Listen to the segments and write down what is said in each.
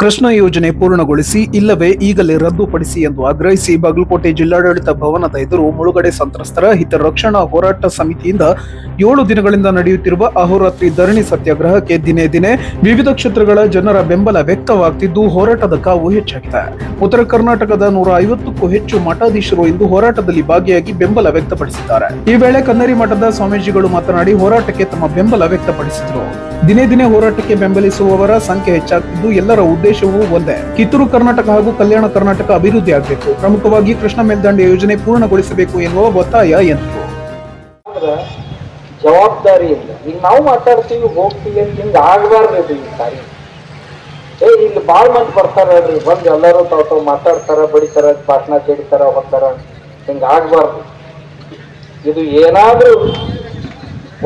ಕೃಷ್ಣ ಯೋಜನೆ ಪೂರ್ಣಗೊಳಿಸಿ, ಇಲ್ಲವೇ ಈಗಲೇ ರದ್ದುಪಡಿಸಿ ಎಂದು ಆಗ್ರಹಿಸಿ ಬಾಗಲಕೋಟೆ ಜಿಲ್ಲಾಡಳಿತ ಭವನದ ಎದುರು ಮುಳುಗಡೆ ಸಂತ್ರಸ್ತರ ಹಿತರಕ್ಷಣಾ ಹೋರಾಟ ಸಮಿತಿಯಿಂದ ಏಳು ದಿನಗಳಿಂದ ನಡೆಯುತ್ತಿರುವ ಅಹೋರಾತ್ರಿ ಧರಣಿ ಸತ್ಯಾಗ್ರಹಕ್ಕೆ ದಿನೇ ದಿನೇ ವಿವಿಧ ಕ್ಷೇತ್ರಗಳ ಜನರ ಬೆಂಬಲ ವ್ಯಕ್ತವಾಗ್ತಿದ್ದು ಹೋರಾಟದ ಕಾವು ಹೆಚ್ಚಾಗಿದೆ. ಉತ್ತರ ಕರ್ನಾಟಕದ ನೂರ ಐವತ್ತಕ್ಕೂ ಹೆಚ್ಚು ಮಠಾಧೀಶರು ಇಂದು ಹೋರಾಟದಲ್ಲಿ ಭಾಗಿಯಾಗಿ ಬೆಂಬಲ ವ್ಯಕ್ತಪಡಿಸಿದ್ದಾರೆ. ಈ ವೇಳೆ ಕನ್ನರಿ ಮಠದ ಸ್ವಾಮೀಜಿಗಳು ಮಾತನಾಡಿ ಹೋರಾಟಕ್ಕೆ ತಮ್ಮ ಬೆಂಬಲ ವ್ಯಕ್ತಪಡಿಸಿದರು. ದಿನೇ ದಿನೇ ಹೋರಾಟಕ್ಕೆ ಬೆಂಬಲಿಸುವವರ ಸಂಖ್ಯೆ ಹೆಚ್ಚಾಗ್ತಿದ್ದು ಎಲ್ಲರ ಉದ್ದೇಶವೂ ಒಂದೇ. ಕಿತ್ತೂರು ಕರ್ನಾಟಕ ಹಾಗೂ ಕಲ್ಯಾಣ ಕರ್ನಾಟಕ ಅಭಿವೃದ್ಧಿ ಆಗಬೇಕು. ಪ್ರಮುಖವಾಗಿ ಕೃಷ್ಣ ಮೇಲ್ದಂಡೆ ಯೋಜನೆ ಪೂರ್ಣಗೊಳಿಸಬೇಕು ಎನ್ನುವ ಒತ್ತಾಯ ಎಂದರು. ಜವಾಬ್ದಾರಿಯಿಂದ ಈಗ ನಾವು ಮಾತಾಡ್ತೀವಿ, ಹೋಗ್ತೀವಿ ಅಂತ ಹಿಂಗೆ ಆಗಬಾರ್ದು ಈ ಸಾರಿ ಏ, ಇಲ್ಲಿ ಭಾಳ ಮಂದಿ ಬರ್ತಾರೆ ಅಲ್ರಿ ಬಂದು ಎಲ್ಲರೂ ತಾವು ತಾವು ಮಾತಾಡ್ತಾರ, ಬಡಿತಾರ ಭಾಷಣ ಜಡಿತಾರ ಹೋಗ್ತಾರ ಹಿಂಗೆ ಆಗಬಾರ್ದು. ಇದು ಏನಾದರೂ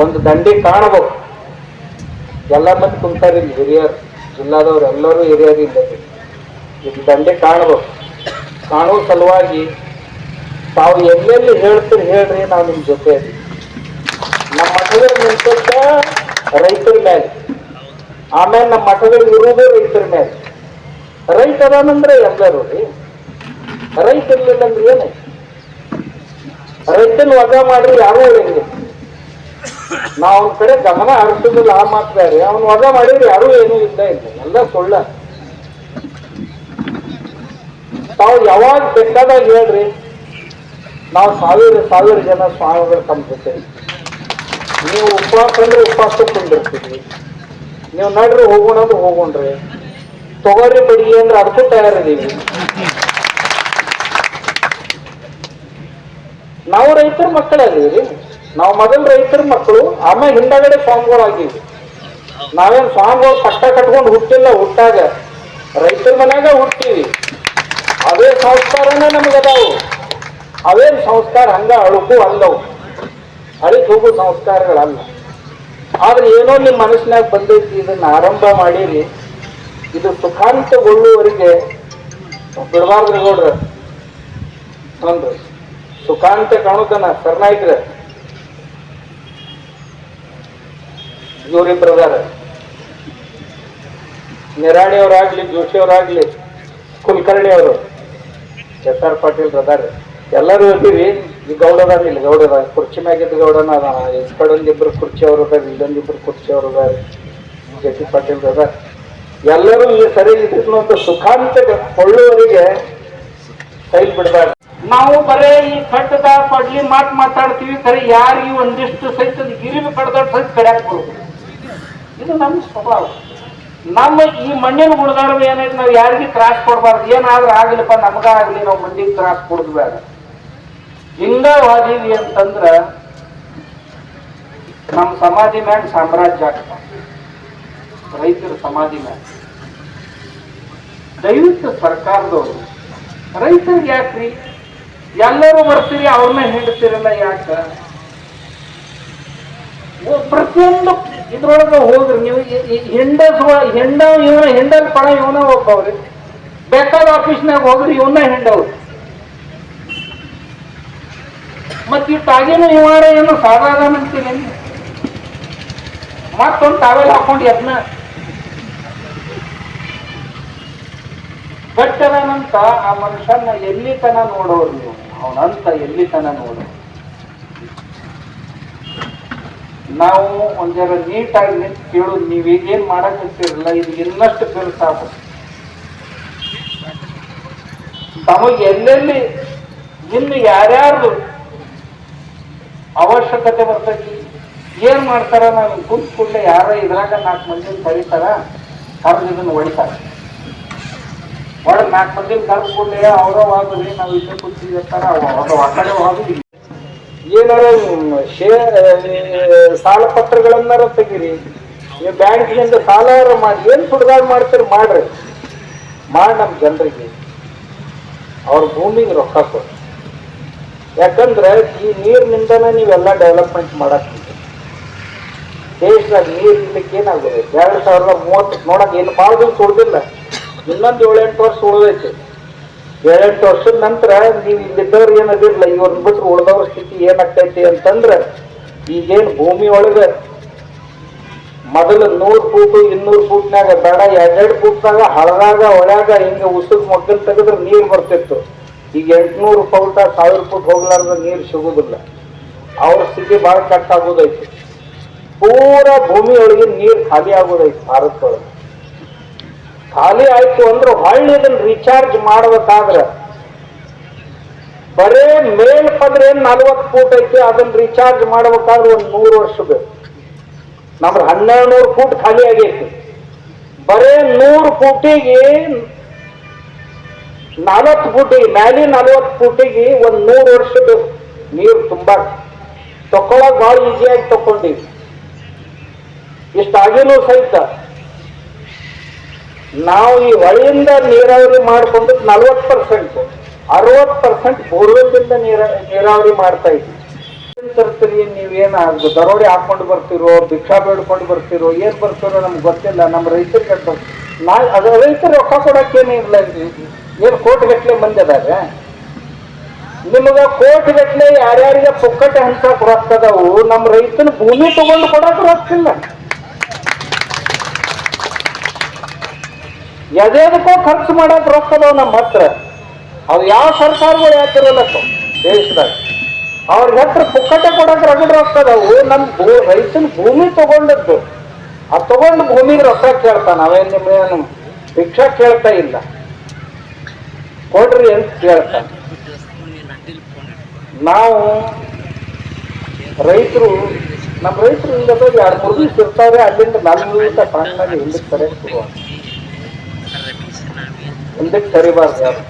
ಒಂದು ದಂಡಿ ಕಾಣಬೇಕು. ಎಲ್ಲ ಮಂದಿ ಕುಂತಾರ ಇಲ್ಲಿ ಹಿರಿಯರು, ಜಿಲ್ಲಾದವ್ರು ಎಲ್ಲರೂ ಹಿರಿಯರು ಇಲ್ಲ. ಇದು ದಂಡೆ ಕಾಣಬೇಕು. ಕಾಣುವ ಸಲುವಾಗಿ ತಾವು ಎಲ್ಲೆಲ್ಲಿ ಹೇಳ್ತೀರಿ ಹೇಳ್ರಿ, ನಾವು ನಿಮ್ಮ ಜೊತೆ ನಮ್ಮ ಮಠದಲ್ಲಿ ನಿಂತ ರೈತರ ಮೇಲೆ. ಆಮೇಲೆ ನಮ್ಮ ಮಠದಲ್ಲಿ ಇರುವುದೇ ರೈತರ ಮೇಲೆ. ರೈತ ಅದಾನಂದ್ರೆ ಎಲ್ಲರೂ ರೀ. ರೈತ ಅಂದ್ರೆ ಏನ ರೈತನ ವಜಾ ಮಾಡ್ರಿ ಯಾರೂ ಹೇಳಂಗಿಲ್ಲ ನಾವು ಕಡೆ ಗಮನ ಹರಿಸೋದಿಲ್ಲ, ಆ ಮಾತ್ರ ರೀ ಅವ್ನು ವಜಾ ಮಾಡಿದ್ರೆ ಯಾರು ಏನೂ ಇದ್ದ ಇಲ್ಲ. ಎಲ್ಲ ಸುಳ್ಳ. ತಾವು ಯಾವಾಗ ಬೇಕಾದಾಗ ಹೇಳ್ರಿ. ನಾವು ಸಾವಿರ ಸಾವಿರ ಜನ ಸ್ವಾಮಿಗಳು ಇದ್ದೀವಿ. ನೀವು ಉಪವಾಸ ಅಂದ್ರೆ ಉಪವಾಸ ಕುಂದಿರ್ತೀವಿ ನೀವು ನಡ್ರಿ, ಹೋಗೋಣ ಅಂದ್ರೆ ಹೋಗೋಣ್ರಿ. ತೊಗರಿ ಬಡಿಗೆ ಅಂದ್ರೆ ಅದಕ್ಕೂ ತಯಾರಿದ್ದೀವಿ. ನಾವು ರೈತರ ಮಕ್ಕಳಾಗೀವಿ ನಾವು ಮೊದಲು ರೈತರ ಮಕ್ಕಳು, ಆಮೇಲೆ ಹಿಂದಗಡೆ ಸ್ವಾಮಿಗಳಾಗಿವಿ ನಾವೇನು ಸ್ವಾಮಿಗಳು ಕಷ್ಟ ಕಟ್ಕೊಂಡು ಹುಟ್ಟಿಲ್ಲ, ಹುಟ್ಟಾಗ ರೈತರ ಮನ್ಯಾಗ ಹುಟ್ಟಿವಿ ಅದೇ ಸಂಸ್ಕಾರನೇ ನಮಗದಾವು. ಅವೇನು ಸಂಸ್ಕಾರ? ಹಂಗ ಅಳುಕು ಅಲ್ಲವು ಅಳಿಕ್ ಹೋಗು ಸಂಸ್ಕಾರಗಳಲ್ಲ. ಆದ್ರೆ ಏನೋ ನಿಮ್ಮ ಮನಸ್ಸಿನಾಗ ಬಂದೈತಿ, ಇದನ್ನ ಆರಂಭ ಮಾಡಿರಿ. ಇದು ಸುಖಾಂತಗೊಳ್ಳುವವರಿಗೆ ಬಿಡಬಾರ್ದ್ರಿ ನೋಡ್ರ ಸುಖಾಂತ ಕಾಣುತ್ತಾನ ಸರ್ನಾಯ್ಕ್ರ ಇವ್ರಿಬ್ರು ಅದಾರ ನಿರಾಣಿ ಅವರಾಗ್ಲಿ ಜೋಶಿ ಅವರಾಗ್ಲಿ ಕುಲಕರ್ಣಿ ಅವರು ಎಸ್ ಆರ್ ಪಾಟೀಲ್ ಅದಾರ ಎಲ್ಲರೂ ಇದ್ದೀವಿ ಈ ಗೌಡ ಅದಾರ ಇಲ್ಲಿ ಗೌಡ ಕುರ್ಚಿ ಮ್ಯಾಗಿದ್ದ ಗೌಡನ ಅದ ಎಸ್ ಕಡೊಂದ್ ಇಬ್ರು ಕುರ್ಚಿ ಅವರು ಅದಾರ ಇಲ್ಲೊಂದಿಬ್ರು ಕುರ್ಚಿ ಅವರು ಅದಾರ ಜೆ ಪಾಟೀಲ್ ಅದಾರ ಎಲ್ಲರೂ ಈ ಸರಿ ಇದ್ರು ಅಂತ ಸುಖಾಂತ ಕೊಳ್ಳುವವರಿಗೆ ಕೈ ಬಿಡಬಾರ್ದು. ನಾವು ಬರೇ ಈ ಕಟ್ಟದ ಪಡ್ಲಿ ಮಾತು ಮಾತಾಡ್ತೀವಿ ಖರೆ ಯಾರಿಗೂ ಒಂದಿಷ್ಟು ಸಹಿತ ಗಿರಿವಿ ಕಡ್ದ ಸಹಿತ ಕಡ್ಯಾಕ್ ಬರುದು ಇದು ನಮ್ಮ ಸ್ವಭಾವ. ನಮ್ಮ ಈ ಮಣ್ಣಿನ ಗುಣಧರ್ಮ ಏನೈತೆ ನಾವು ಯಾರಿಗೆ ತ್ರಾಸ ಕೊಡಬಾರ್ದು. ಏನಾದ್ರೂ ಆಗ್ಲಿಪ್ಪ ನಮಗ ಆಗ್ಲಿ, ನಾವು ಮಂದಿಗೆ ತ್ರಾಸ ಕೊಡುದು ಬೇಡ. ಹಿಂಗ ವಾದೀವಿ ಅಂತಂದ್ರ ನಮ್ಮ ಸಮಾಧಿ ಮ್ಯಾಗ ಸಾಮ್ರಾಜ್ಯ ಆಗ್ತ ರೈತರ ಸಮಾಧಿ ಮ್ಯಾಗ. ದಯವಿಟ್ಟು ಸರ್ಕಾರದವರು, ರೈತರಿಗೆ ಯಾಕ್ರಿ? ಎಲ್ಲರೂ ಬರ್ತೀರಿ, ಅವ್ರನ್ನ ಹಿಡ್ತೀರಲ್ಲ ಯಾಕ? ಪ್ರತಿಯೊಂದು ಇದ್ರೊಳಗೆ ಹೋಗ್ರಿ ನೀವು ಈ- ಈ ಹೆಂಡಸುವ ಹೆಂಡ ಇವನ ಹೆಂಡಲ್ ಪಣ ಇವನ ಒಬ್ಬವ್ರಿ. ಬೇಕಾದ ಆಫೀಸ್ನಾಗ ಹೋಗ್ರಿ ಇವನ್ನ ಹೆಂಡವ್ರು. ಮತ್ ತಾಗಿನ ಇವಾರ ಏನು ಸಾಧಾರಣ ಅಂತೀನಿ ಮತ್ತೊಂದು ತಾವೆಲ್ಲ ಹಾಕೊಂಡು ಯತ್ನ ಗಟ್ಟರನಂತ ಆ ಮನುಷ್ಯನ ಎಲ್ಲಿ ತನ ನೋಡೋರು ನೀವು? ಅವನಂತ ಎಲ್ಲಿ ತನ ನೋಡೋರು? ನಾವು ಜರ ನೀಟಾಗಿ ನಿಂತು ನೀವು ಈಗೇನ್ ಮಾಡಕತ್ತಿರಲ್ಲ ಇದು ಇನ್ನಷ್ಟು ಬಿರುಸಾಗ ತಮಗೆ ಎಲ್ಲೆಲ್ಲಿ, ಇನ್ನು ಯಾರ್ಯಾರು ಅವಶ್ಯಕತೆ ಬರ್ತೈತಿ, ಏನ್ ಮಾಡ್ತಾರ ನಾವು ಕುಂತ್ ಕೂಡಲೇ ಯಾರ ಇದ್ರಾಗ ನಾಲ್ಕು ಮಂದಿನ ಕರೀತಾರ, ಕರೆದು ಇದನ್ನ ಹೊಡಿತಾರ ಒಳಗೆ ನಾಲ್ಕು ಮಂದಿ ಕರ್ದು ಕೂಡಲೇ ಅವರ ನಾವು ಇಲ್ಲೇ ಕೂತಿರ್ತಾರ ಅದು ಒಳಗಡೆ ಹೋಗಿ ಏನಾರ ಶೇ ಸಾಲ ಪತ್ರಗಳನ್ನಾರ ತೆಗೀರಿ. ನೀವು ಬ್ಯಾಂಕ್ನಿಂದ ಸಾಲ ಮಾಡಿ, ಏನು ಕುಡ್ದಾಗ ಮಾಡ್ತೀರಿ ಮಾಡ್ರಿ. ಮಾಡಿ ನಮ್ಮ ಜನರಿಗೆ. ಅವ್ರ ಭೂಮಿಗೆ ರೊಕ್ಕ ಕೊಡಿ ಯಾಕಂದ್ರೆ ಈ ನೀರಿನಿಂದನೇ ನೀವೆಲ್ಲ ಡೆವಲಪ್ಮೆಂಟ್ ಮಾಡಕ್ ದೇಶದಾಗ ನೀರು ಇರ್ಲಿಕ್ಕೆ ಏನಾಗಿದೆ? ಎರಡು ಸಾವಿರದ ಮೂವತ್ತು ನೋಡಕ್ ಏನು ಭಾಳ ದಿನ ಸುಳ್ದಿಲ್ಲ ಇನ್ನೊಂದು ಏಳೆಂಟು ವರ್ಷ ಉಳಿದೈತಿ. ಏಳೆಂಟು ವರ್ಷದ ನಂತರ ನೀವು ಇಲ್ಲಿದ್ದವ್ರು ಏನದಿರಲ್ಲ ಇವ್ರನ್ನ ಬಿಟ್ರೆ ಉಳ್ದವ್ರ ಸ್ಥಿತಿ ಏನಾಗ್ತೈತಿ ಅಂತಂದ್ರೆ, ಈಗೇನು ಭೂಮಿ ಒಳಗೆ ಮೊದಲು ನೂರು ಫೂಟು, ಇನ್ನೂರು ಫೂಟ್ನಾಗ ಬೇಡ ಎರಡೆರಡು ಫೂಟ್ನಾಗ ಹಳದಾಗ ಒಳಗ ಹಿಂಗೆ ಉಸುಗ್ ಮಗ್ಗಲ್ ತೆಗೆದ್ರೆ ನೀರು ಬರ್ತಿತ್ತು. ಈಗ ಎಂಟ್ನೂರು ಫೂಟ, ಸಾವಿರ ಫೂಟ್ ಹೋಗ್ಲಾರ್ದ ನೀರು ಸಿಗೋದಿಲ್ಲ. ಅವ್ರ ಸ್ಥಿತಿ ಭಾಳ ಕಟ್ಟಾಗೋದೈತಿ. ಪೂರ ಭೂಮಿ ಒಳಗೆ ನೀರ್ ಖಾಲಿ ಆಗೋದೈತಿ ಭಾರತದೊಳಗೆ ಖಾಲಿ ಆಯ್ತು ಅಂದ್ರೆ ಹೊಳ್ಳಿ ಇದನ್ನ ರೀಚಾರ್ಜ್ ಮಾಡ್ಬೇಕಾದ್ರೆ ಬರೇ ಮೇಲ್ ಪದ್ರೆ ಏನ್ ನಲ್ವತ್ತು ಫೂಟ್ ಐತಿ ಅದನ್ನ ರೀಚಾರ್ಜ್ ಮಾಡ್ಬೇಕಾದ್ರೆ ಒಂದ್ ನೂರು ವರ್ಷ ಬೇಕು. ಹನ್ನೆರಡು ನೂರು ಫೂಟ್ ಖಾಲಿ ಆಗೈತಿ. ಬರೇ ನೂರು ಫೂಟಿಗೆ ನಲವತ್ತು ಫೂಟಿಗೆ, ಮ್ಯಾಲಿ ನಲವತ್ತು ಫೂಟಿಗೆ ಒಂದ್ ನೂರು ವರ್ಷ ಬೇಕು. ನೀರು ತುಂಬಾ ತಕೊಳಕ್ ಬಹಳ ಈಸಿಯಾಗಿ ತಕೊಂಡಿ. ಇಷ್ಟಾಗಿನೂ ಸಹಿತ ನಾವು ಈ ಹೊಳೆಯಿಂದ ನೀರಾವರಿ ಮಾಡ್ಕೊಂಡು ನಲ್ವತ್ತು ಪರ್ಸೆಂಟ್, ಅರವತ್ತು ಪರ್ಸೆಂಟ್ ಬೋರ್ವೆಲ್ದಿಂದ ನೀರ, ನೀರಾವರಿ ಮಾಡ್ತಾ ಇದ್ವಿ ತರ್ತೀರಿ ನೀವೇನ ದರೋಡೆ ಹಾಕೊಂಡು ಬರ್ತಿರೋ, ಭಿಕ್ಷಾ ಬೇಡ್ಕೊಂಡು ಬರ್ತಿರೋ, ಏನ್ ಬರ್ತಿರೋ ನಮ್ಗೆ ಗೊತ್ತಿಲ್ಲ. ನಮ್ಮ ರೈತರು ಕಟ್ಟ ನಾ ಅದು ರೈತರು ರೊಕ್ಕ ಕೊಡಕ್ಕೇನು ಇಲ್ಲ ಏನು ಕೋಟಿ ಗಟ್ಟಲೆ ಮಂದಿ ಅದಾಗ ಕೋಟ್ ಗಟ್ಟಲೆ ಯಾರ್ಯಾರಿಗೆ ಪುಕ್ಕಟ್ಟೆ ಹಂಚಕ್ ರೊಕ್ಕದವು ನಮ್ಮ ರೈತನ ಭೂಮಿ ತಗೊಂಡು ಕೊಡಕ್ಕೆ ರೊಕ್ಕ ಎದೇದಕ್ಕೋ ಖರ್ಚು ಮಾಡಕ್ ರೊಕ್ಕ ಅದಾವ ನಮ್ಮ ಹತ್ರ. ಅವ್ರು ಯಾವ ಸರ್ಕಾರಗಳು ಯಾಕಿರಲ್ಲ ದೇಶದಾಗ. ಅವ್ರಿಗೆ ಹತ್ರ ಪುಕ್ಕಟೆ ಕೊಡಕ್ ರಗಡ್ ರೊಕ್ಕ ಅದಾವು. ನಮ್ಮ ಭೂ, ರೈತನ ಭೂಮಿ ತಗೊಂಡದ್ದು. ಆ ತಗೊಂಡು ಭೂಮಿಗೆ ರೊಕ್ಕ ಕೇಳ್ತಾನ. ಅವೇನ್ ನಿಮ್ಮೇನು ಭಿಕ್ಷಾ ಕೇಳ್ತಾ ಇಲ್ಲ. ಕೊಡ್ರಿ ಅಂತ ಕೇಳ್ತಾನೆ. ನಾವು ರೈತರು ನಮ್ಮ ರೈತರು ಇಲ್ಲದ ಎರಡು ಮೂರು ದಿವಸ ಅಲ್ಲಿಂದ ನಲ್ವತ್ತ ಸಣ್ಣಗೆ ಹಿಂದಕ್ಕೆ ಸರಿಯಾಗಿ ಶುರು ಹಿಂದಕ್ಕೆ ಸರಿಬಾರ್ದು ಯಾರು